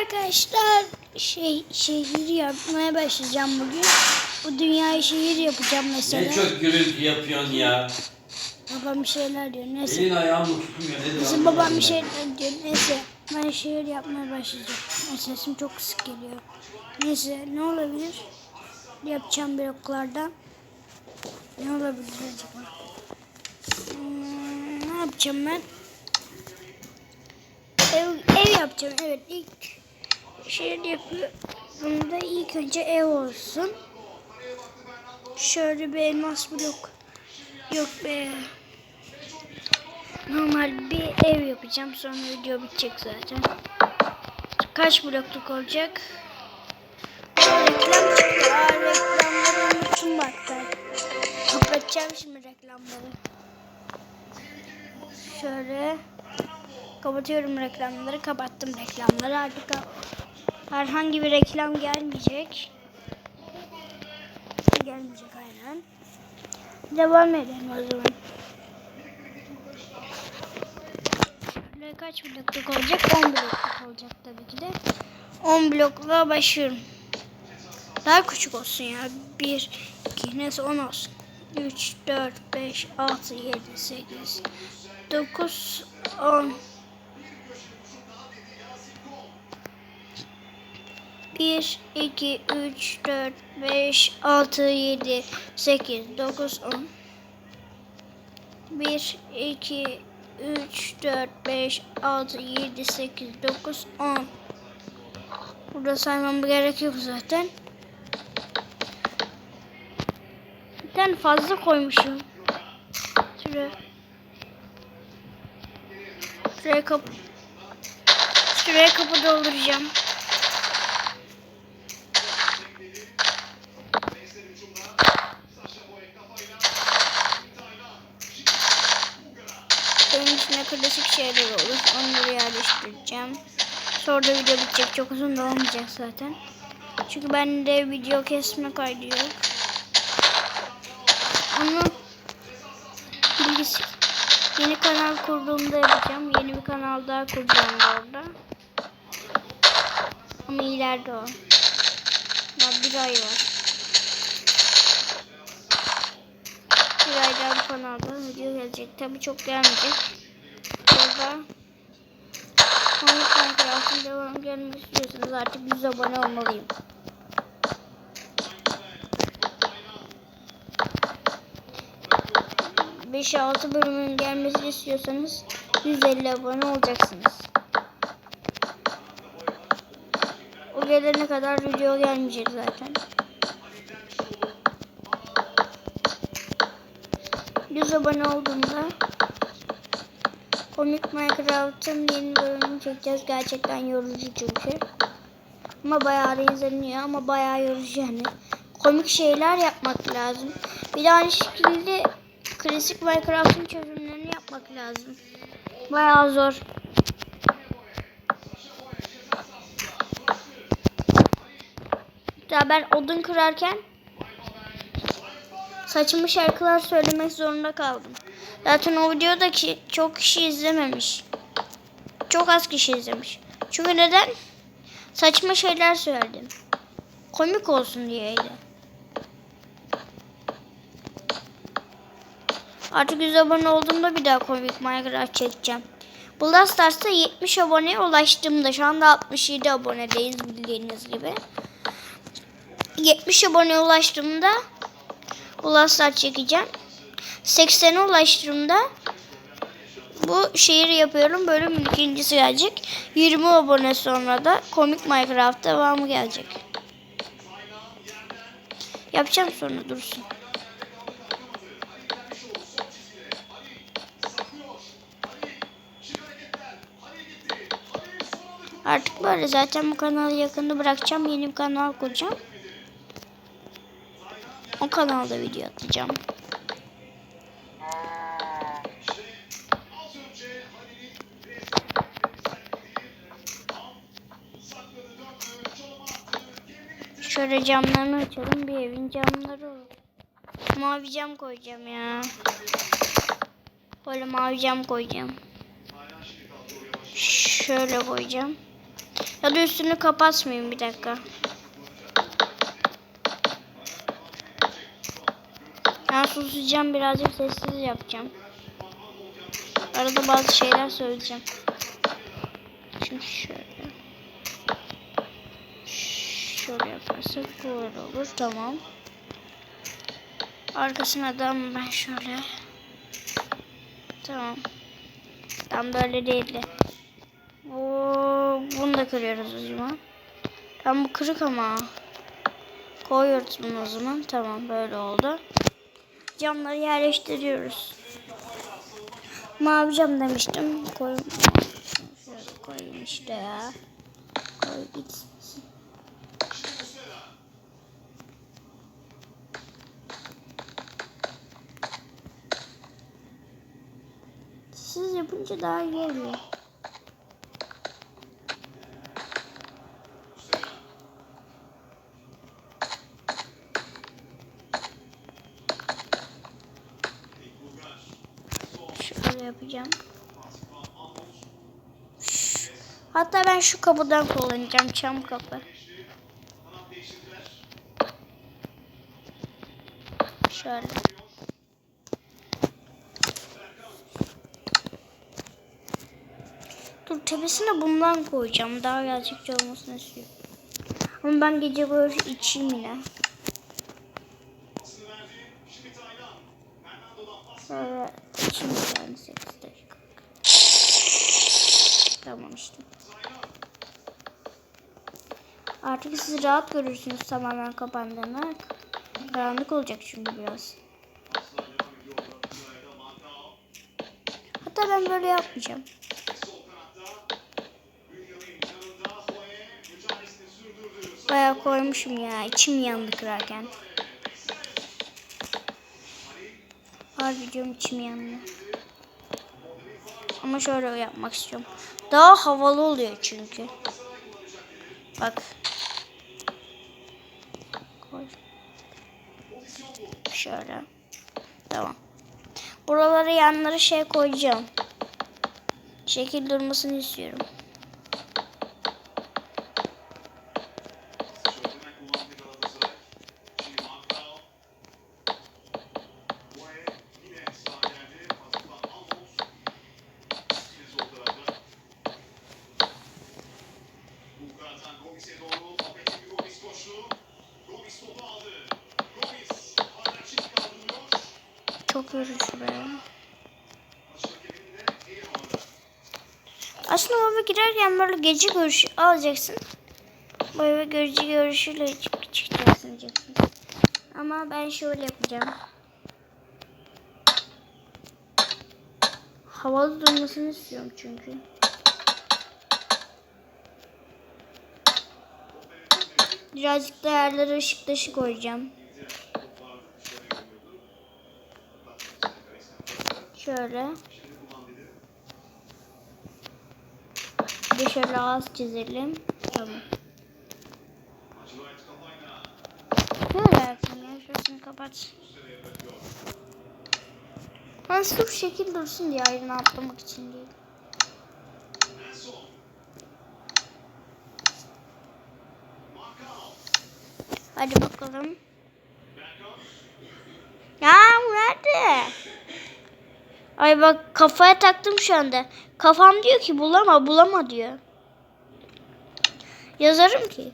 arkadaşlar. Şey şehir yapmaya başlayacağım bugün. Bu dünyayı şehir yapacağım mesela. Ne çok gürültü yapıyorsun ya. Babam bir şeyler diyor. Neyse. Elin ayağın mı tutmuyor nedir? Bizim babam bir şeyler diyor. Neyse. Ben şehir yapmaya başlayacağım. Ay, Sesim çok kısık geliyor. Neyse ne olabilir? Yapacağım bloklardan. Ne olabilir acaba? Hmm, ne yapacağım ben? Ev, ev yapacağım. Evet ilk şehir yapıyorum. Bunda ilk önce ev olsun. Şöyle bir elmas blok. Yok be. Normal bir ev yapacağım. Sonra video bitecek zaten. Kaç blokluk olacak? Reklam. Aa, reklamları unuttum bak ben. Kapatacağım şimdi reklamları. Şöyle. Kapatıyorum reklamları. Kapattım reklamları. Artık herhangi bir reklam gelmeyecek. Gelmeyecek aynen. Devam edelim o zaman. Şöyle kaç blokluk olacak? 10 blokluk olacak tabii ki de. 10 blokla başlıyorum. Daha küçük olsun ya. 1, 2, neyse 10 olsun. 3, 4, 5, 6, 7, 8, 9, 10. 1, 2, 3, 4, 5, 6, 7, 8, 9, 10. 1, 2, 3, 4, 5, 6, 7, 8, 9, 10. Burada saymam gerek yok zaten. Bir tane fazla koymuşum. Şuraya. Şuraya kapı. Şuraya kapı dolduracağım. Şeyler olur. Onları yerleştireceğim. Sonra da video bitecek. Çok uzun da olmayacak zaten. Çünkü bende video kesme kaydı yok. Onu yeni kanal kurduğumda yapacağım. Yeni bir kanal daha kuracağım da orada. Ama ileride o. Ya bir ay var. Bir ayda bu kanalda video gelecek. Tabi çok gelmeyecek. Orada Komik Minecraft'ın devam gelmek istiyorsanız artık 100 abone olmalıyım. Beş altı bölümün gelmesini istiyorsanız 150 abone olacaksınız. O gelene kadar video gelmeyecek zaten. 100 abone olduğunda Komik Minecraft'ın yeni bölümünü çekeceğiz. Gerçekten yorucu çünkü. Ama bayağı da izleniyor ama bayağı yorucu yani. Komik şeyler yapmak lazım. Bir de aynı şekilde klasik Minecraft'ın çözümlerini yapmak lazım. Bayağı zor. Ya ben odun kırarken saçımı şarkılar söylemek zorunda kaldım. Zaten o videodaki çok kişi izlememiş. Çok az kişi izlemiş. Çünkü neden? Saçma şeyler söyledim. Komik olsun diyeydi. Artık 100 abone olduğumda bir daha komik Minecraft çekeceğim. Brawl Stars'ta 70 aboneye ulaştığımda şu anda 67 abonedeyiz bildiğiniz gibi. 70 aboneye ulaştığımda Brawl Stars çekeceğim. 80'e ulaştığımda bu şehri yapıyorum. Bölümün ikincisi gelecek. 20 abone sonra da komik Minecraft devamı gelecek. Yapacağım sonra dursun. Artık böyle zaten bu kanalı yakında bırakacağım. Yeni bir kanal kuracağım. O kanalda video atacağım. Camlarını açalım. Bir evin camları olur. Mavi cam koyacağım ya. Böyle mavi cam koyacağım. Şöyle koyacağım. Ya da üstünü kapatmayayım bir dakika. Ben susacağım birazcık sessiz yapacağım. Arada bazı şeyler söyleyeceğim. Şimdi şöyle. Şöyle yaparsak böyle olur. Tamam. Arkasına da ben şöyle. Tamam. Tam böyle değildi. Oo, bunu da kırıyoruz o zaman. Tam bu kırık ama. Koyuyoruz bunu o zaman. Tamam böyle oldu. Camları yerleştiriyoruz. Mavi cam demiştim. Koy. Şöyle koyayım işte ya. Koy gitsin. Siz yapınca daha iyi oluyor. Şöyle yapacağım. Hatta ben şu kapıdan kullanacağım. Çam kapı. Şöyle. Tepesine bundan koyacağım. Daha gerçekçi olmasını istiyorum. Ama ben gece böyle içeyim yine. Sonra bir tane 8 dakika. Tamam işte. Artık siz rahat görürsünüz tamamen kapandığını. Karanlık olacak çünkü biraz. Hatta ben böyle yapmayacağım. Bayağı koymuşum ya. İçim yandı kırarken. Harbi diyorum içim yandı. Ama şöyle yapmak istiyorum. Daha havalı oluyor çünkü. Bak. Koy. Şöyle. Tamam. Buralara yanlara şey koyacağım. Şekil durmasını istiyorum. Yorucu be. Aslında baba girerken böyle gece görüşü alacaksın. Böyle gece görüşüyle çık çıkacaksın diyeceksin. Ama ben şöyle yapacağım. Havalı durmasını istiyorum çünkü. Birazcık da yerlere ışık taşı koyacağım. Şöyle. Bir şöyle ağız çizelim. Tamam. Böyle yapayım ya. Şurasını kapat. Nasıl bu şekil dursun diye ayrını atlamak için değil. Hadi bakalım. Ya nerede? Ay bak kafaya taktım şu anda. Kafam diyor ki bulama bulama diyor. Yazarım ki.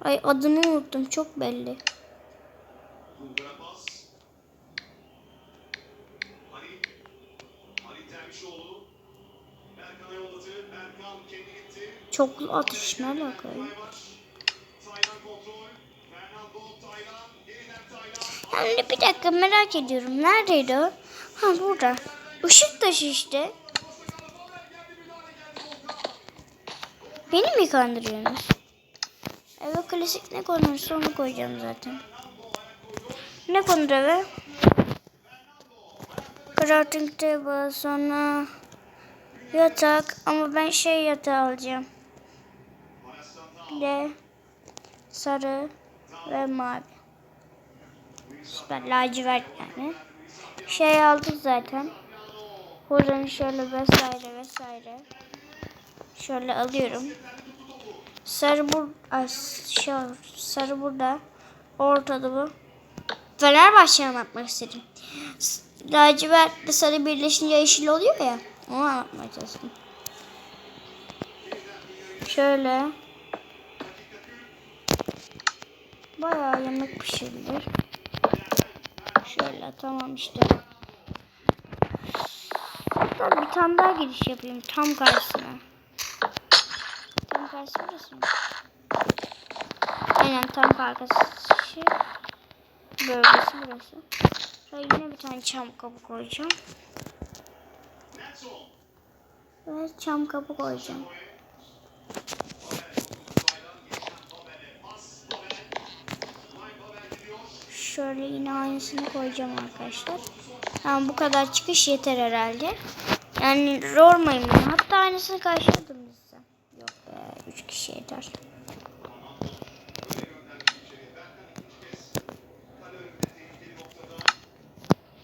Ay adını unuttum çok belli. Çoklu atış ne alaka Yani bir dakika merak ediyorum. Neredeydi o? Ha burada. Işık taşı işte. Beni mi kandırıyorsunuz? Eve klasik ne konursa onu koyacağım zaten. Ne konur eve? Crafting table sonra yatak ama ben şey yatağı alacağım. Bir de sarı ve mavi. Süper lacivert yani. Şey aldık zaten. Buradan şöyle vesaire vesaire. Şöyle alıyorum. Sarı bur aşağı sarı burada. Ortada bu. Fenerbahçe'yi anlatmak istedim. Lacivertle sarı birleşince yeşil oluyor ya. Onu anlatmaya çalıştım. Şöyle. Bayağı yemek pişirilir. Şöyle tamam işte. Hatta bir tane daha giriş yapayım tam karşısına. Tam karşısı burası mı? Aynen tam karşısı bölgesi burası. Şuraya yine bir tane çam kapı koyacağım. Ve çam kapı koyacağım. Şöyle yine aynısını koyacağım arkadaşlar. Tamam bu kadar çıkış yeter herhalde. Yani yormayın beni. Hatta aynısını karşıladım size. Yok be 3 kişi yeter.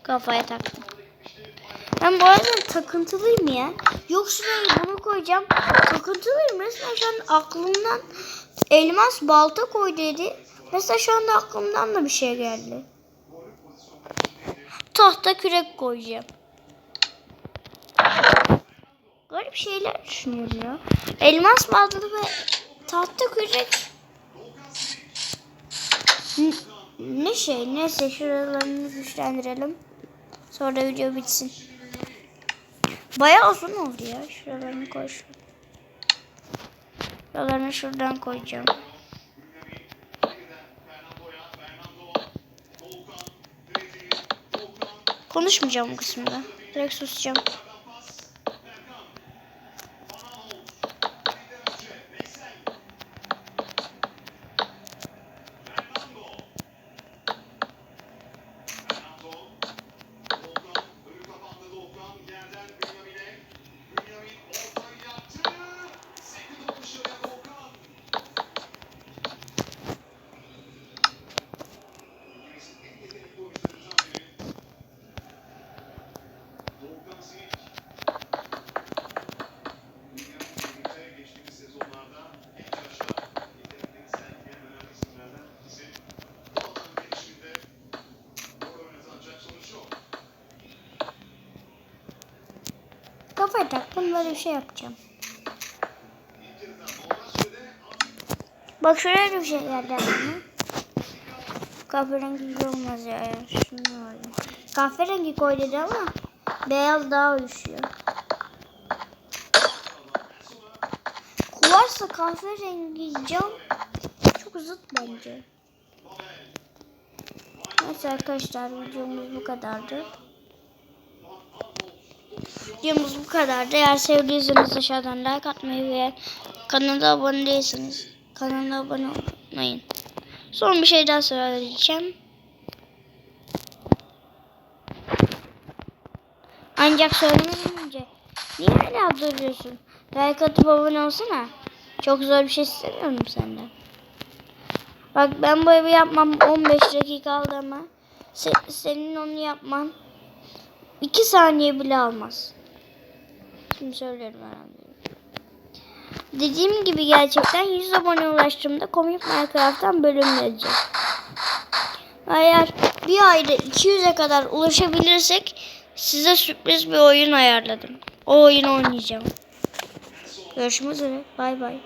Kafaya taktım. Ben bu arada takıntılıyım ya. Yok şuraya bunu koyacağım. Takıntılıyım resmen aklımdan elmas balta koy dedi. Mesela şu anda aklımdan da bir şey geldi. Tahta kürek koyacağım. Garip şeyler düşünüyorum ya. Elmas balta ve tahta kürek. Ne şey neyse şuralarını güçlendirelim. Sonra video bitsin. Bayağı uzun oldu ya. Şuralarını koy. şu- Şuralarını şuradan koyacağım. Konuşmayacağım bu kısımda. Direkt susacağım. Kafaya taktım böyle bir şey yapacağım. Bak şuraya bir şey geldi. Kahverengi olmaz ya. Şunu alayım. Kahverengi koy dedi ama beyaz daha uyuşuyor. Kuvarsa kahverengi cam çok zıt bence. Neyse arkadaşlar videomuz bu kadardı. Videomuz bu kadardı. Eğer sevdiyseniz aşağıdan like atmayı ve kanala abone değilseniz kanala abone olmayın. Son bir şey daha söyleyeceğim. Ancak söylemeden önce niye hala duruyorsun? Like atıp abone olsana. Çok zor bir şey istemiyorum senden. Bak ben bu evi yapmam 15 dakika aldı ama se- senin onu yapman 2 saniye bile almaz. Şimdi söylüyorum herhalde. Dediğim gibi gerçekten 100 abone ulaştığımda komik Minecraft'tan bölüm gelecek. Eğer bir ayda 200'e kadar ulaşabilirsek size sürpriz bir oyun ayarladım. O oyunu oynayacağım. Görüşmek üzere. Bay bay.